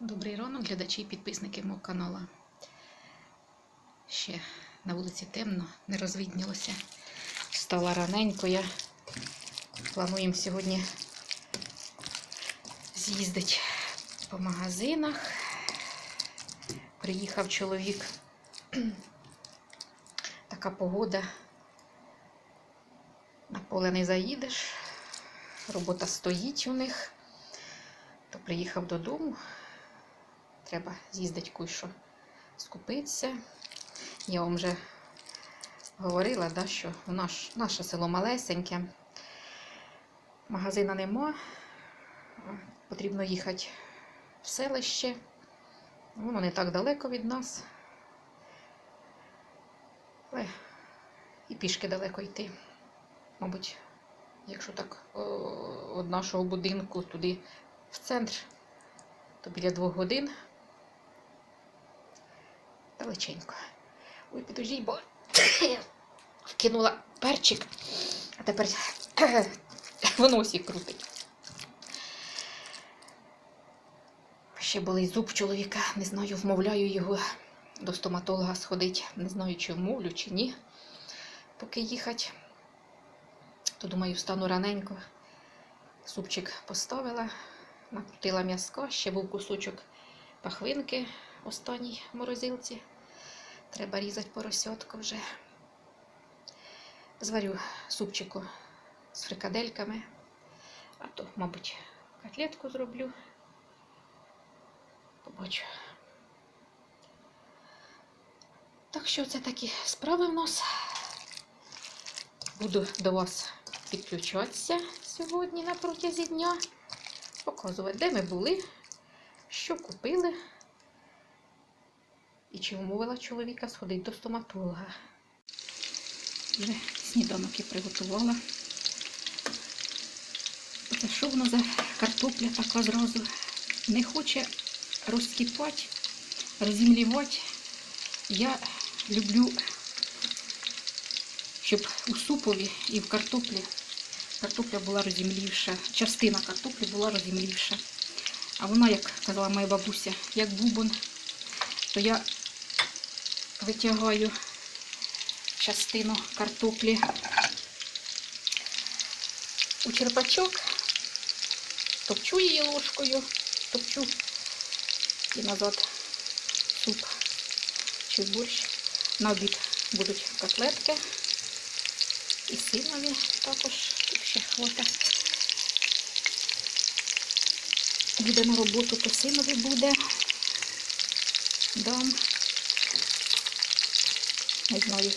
Добрий ранок, глядачі і підписники мого каналу. Ще на вулиці темно, не розвиднілося. Встала раненько. Я плануємо сьогодні з'їздити по магазинах. Приїхав чоловік. Така погода. На поле не заїдеш. Робота стоїть у них. То приїхав додому. Треба з'їздити куй-що скупитися. Я вам вже говорила, да, що наш, наше село малесеньке. Магазина нема. Потрібно їхати в селище. Воно не так далеко від нас. Але і пішки далеко йти. Мабуть, якщо так від нашого будинку туди в центр, то біля двох годин далеченько. Ой, підождіть, бо вкинула перчик, а тепер в носі крутить. Ще болить зуб чоловіка, не знаю, вмовляю його до стоматолога сходити. Не знаю, чи вмовлю, чи ні, поки їхати. То думаю, встану раненько. Супчик поставила, накрутила м'язко, ще був кусочок пахвинки останній морозилці. Треба різати поросятку вже. Зварю супчику з фрикадельками, а то, мабуть, котлетку зроблю. Побачу. Так що це такі справи в нас. Буду до вас підключатися сьогодні на протязі дня. Показувати, де ми були, що купили. І чи вмовила чоловіка сходити до стоматолога. Вже сніданок і приготувала. Оце що воно за картопля така зразу не хоче розкипати, розімлівати. Я люблю, щоб у супові і в картоплі картопля була розімлівша, частина картоплі була розімлівша. А вона, як казала моя бабуся, як бубон, то я витягаю частину картоплі у черпачок, топчу її ложкою, топчу і назад суп чи борщ. На обід будуть котлетки і синові також ще хвата. Буде на роботу, то синові буде. Не.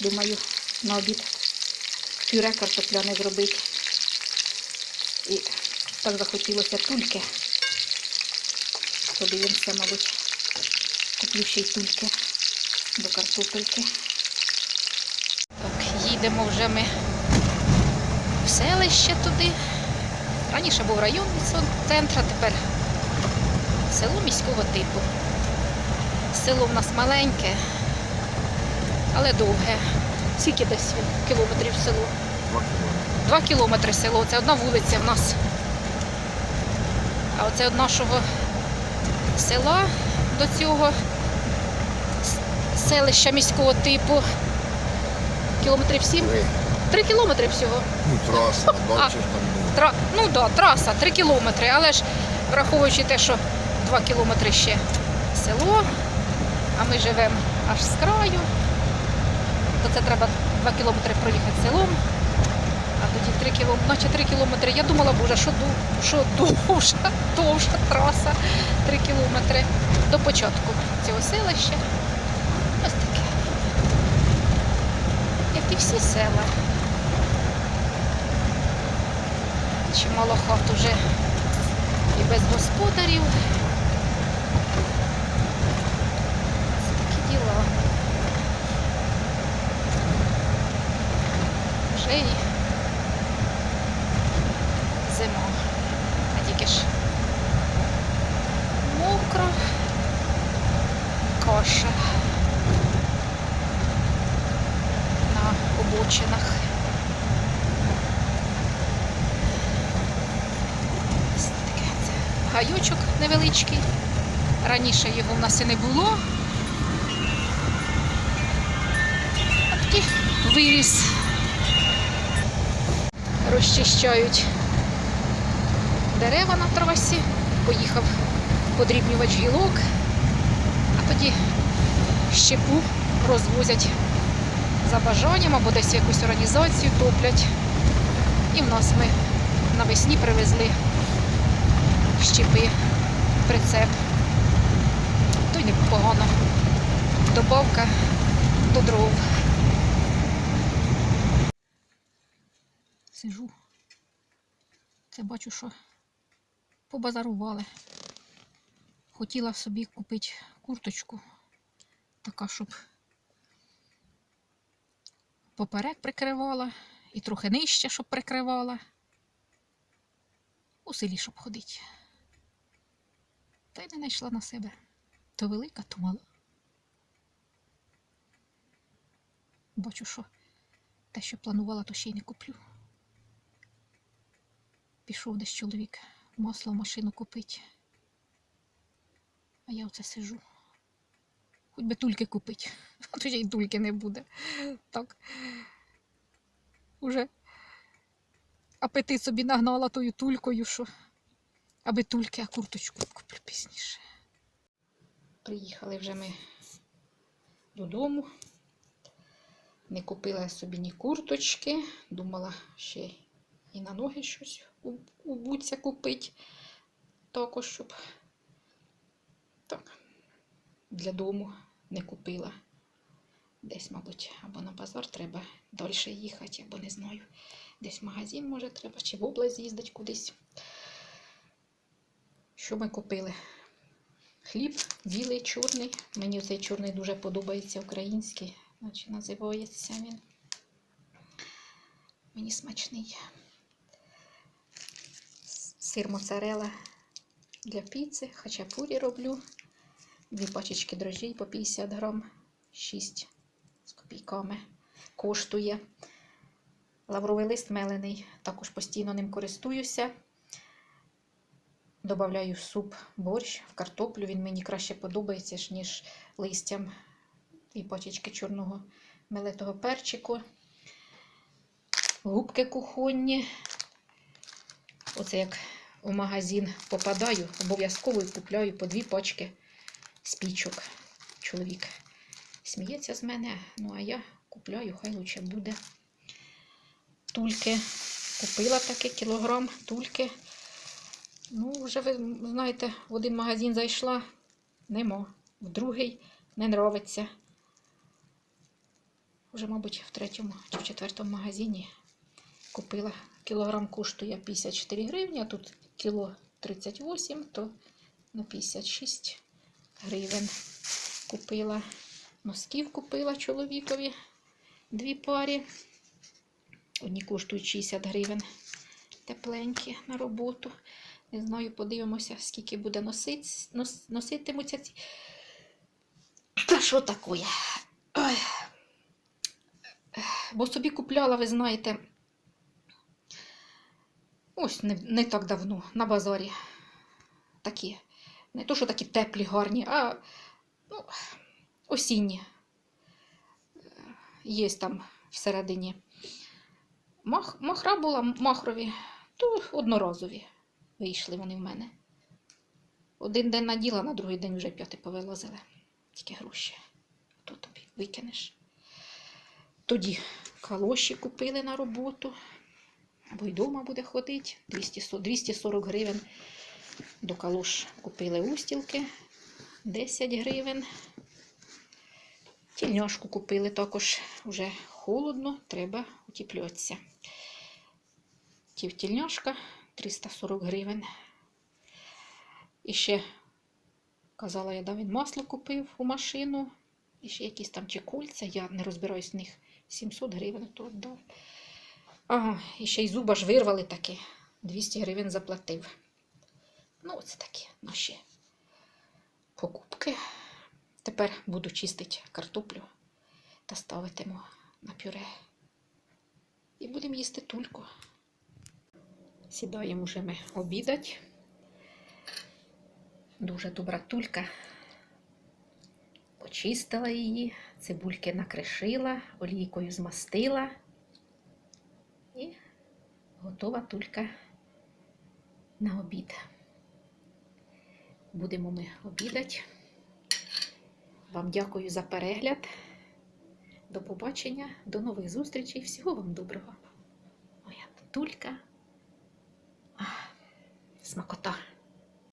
Думаю, на обід пюре картопляне зробити. І так захотілося тульки. Подивимося, мабуть, куплю ще й тульки до картопельки. Так, їдемо вже ми в селище туди. Раніше був районний центр, а тепер село міського типу. Село в нас маленьке, але довге. Скільки десь кілометрів село? Два кілометри. Два кілометри село, це одна вулиця в нас. А оце від нашого села до цього селища міського типу. Кілометрів сім? Три. Три кілометри всього. Ну, траса, бачиш там. ну, Тра... Ну так, да, траса, 3 кілометри, але ж враховуючи те, що 2 кілометри ще село, а ми живемо аж з краю, то це треба 2 кілометри проїхати селом, а тоді 3 кілометри, наче 3 кілометри. Я думала, боже, що, що довша, довша траса 3 кілометри до початку цього селища. Ось таке. Як і всі села. Чимало хат уже і без господарів. Це такі діла. І зима. А тільки ж мокро, каша на обочинах. Ось таке це. Гаї невеличкий. Раніше його в нас і не було. А тоді виріс. Розчищають дерева на трасі. Поїхав подрібнювач гілок, а тоді щепу розвозять за бажанням або десь якусь організацію топлять. І в нас ми навесні привезли щепи, прицеп. То й непогано. Добавка до дров. Сижу. Це бачу, що побазарували. Хотіла собі купити курточку, така, щоб поперек прикривала і трохи нижче, щоб прикривала. У селі, щоб ходити. Та й не знайшла на себе. То велика, то мала. Бачу, що те, що планувала, то ще й не куплю. Пішов десь чоловік масло в машину купить. А я оце сижу. Хоч би тульки купить, а то й тульки не буде. Так. Уже апетит собі нагнала тою тулькою, що аби тульки, а курточку куплю пізніше. Приїхали вже ми додому. Не купила собі ні курточки. Думала ще і на ноги щось у, буця купити. Також, щоб так, для дому не купила. Десь, мабуть, або на базар треба далі їхати, або не знаю. Десь в магазин, може, треба, чи в область їздити кудись. Що ми купили? Хліб білий, чорний. Мені цей чорний дуже подобається український, наче називається він. Мені смачний. Сир моцарела для піци, хачапурі роблю. Дві пачечки дрожжей по 50 грам, 6 з копійками коштує. Лавровий лист мелений, також постійно ним користуюся. Добавляю в суп борщ, в картоплю. Він мені краще подобається, ніж листям і пачечки чорного мелитого перчику. Губки кухонні. Оце як у магазин попадаю, обов'язково купляю по дві пачки спічок. Чоловік сміється з мене, ну а я купляю, хай лучше буде. Тульки. Купила таке кілограм тульки. Ну, вже ви знаєте, в один магазин зайшла, нема. В другий не нравиться. Вже, мабуть, в третьому чи в четвертому магазині купила. Кілограм коштує 54 гривні, а тут кіло 38, то на 56 гривень купила. Носків купила чоловікові дві парі. Одні коштують 60 гривень. Тепленькі на роботу. Не знаю, подивимося, скільки буде носить, нос, носитимуться ці. Та що таке? Бо собі купляла, ви знаєте, ось не, не так давно на базарі. Такі. Не то, що такі теплі, гарні, а ну, осінні. Є там всередині. Мах, махра була махрові, то одноразові вийшли вони в мене. Один день наділа, на другий день вже п'яти повилазили. Тільки гроші. То тобі викинеш. Тоді калоші купили на роботу. Або й вдома буде ходити. 240 гривень. До калош купили устілки. 10 гривень. Тільняшку купили також вже холодно, треба утіплюватися. Тівтільняшка 340 гривень. І ще, казала я, да, він масло купив у машину. І ще якісь там чи кольця, я не розбираюсь в них. 700 гривень то віддав. Ага, і ще й зуба ж вирвали таки. 200 гривень заплатив. Ну, оце такі наші покупки. Тепер буду чистити картоплю та ставитиму на пюре. І будемо їсти тульку. Сідаємо вже ми обідати. Дуже добра тулька. Почистила її, цибульки накришила, олійкою змастила. Готова тулька на обід. Будемо ми обідати. Вам дякую за перегляд. До побачення, до нових зустрічей. Всього вам доброго. Моя тулька. Смакота.